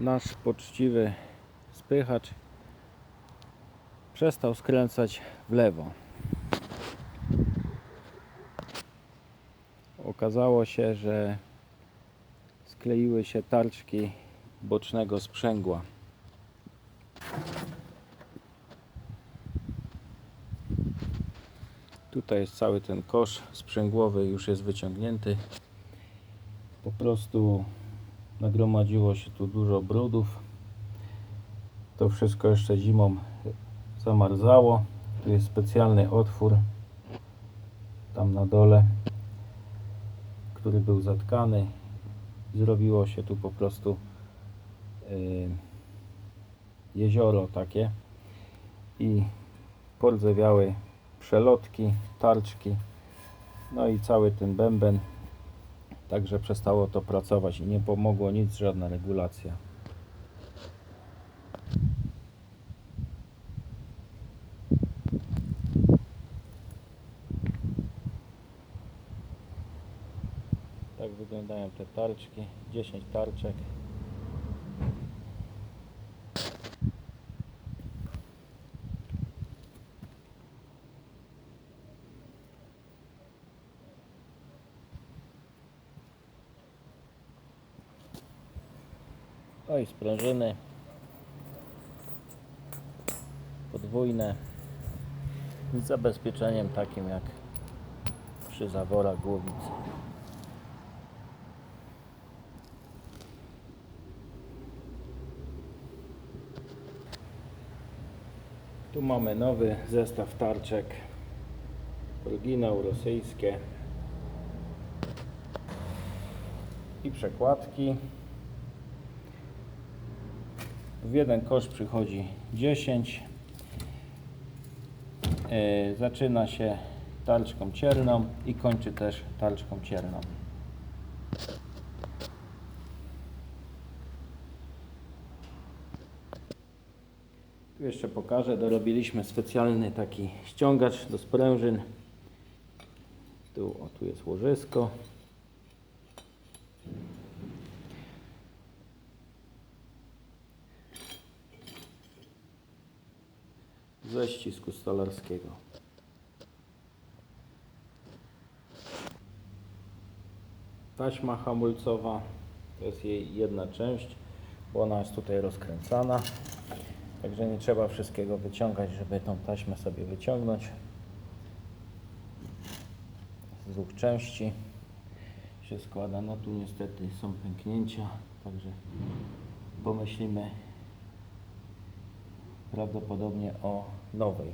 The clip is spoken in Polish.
nasz poczciwy spychacz przestał skręcać w lewo. Okazało się, że skleiły się tarczki bocznego sprzęgła. Tutaj jest cały ten kosz sprzęgłowy, już jest wyciągnięty. Po prostu nagromadziło się tu dużo brudów. To wszystko jeszcze zimą zamarzało. Tu jest specjalny otwór tam na dole, który był zatkany. Zrobiło się tu po prostu yy, jezioro takie i pordzewiały przelotki, tarczki, no i cały ten bęben. Także przestało to pracować i nie pomogło nic, żadna regulacja. Tak wyglądają te tarczki. 10 tarczek. No i sprężyny podwójne z zabezpieczeniem takim jak przy zaworach głowicy. Tu mamy nowy zestaw tarczek. Oryginał rosyjskie. I przekładki. W jeden kosz przychodzi 10. Yy, zaczyna się tarczką cierną i kończy też tarczką cierną. Tu jeszcze pokażę, dorobiliśmy specjalny taki ściągacz do sprężyn. Tu, o, tu jest łożysko. Ze ścisku stolarskiego. Taśma hamulcowa to jest jej jedna część, bo ona jest tutaj rozkręcana. Także nie trzeba wszystkiego wyciągać, żeby tą taśmę sobie wyciągnąć. Z dwóch części się składa. No tu niestety są pęknięcia, także pomyślimy prawdopodobnie o nowej.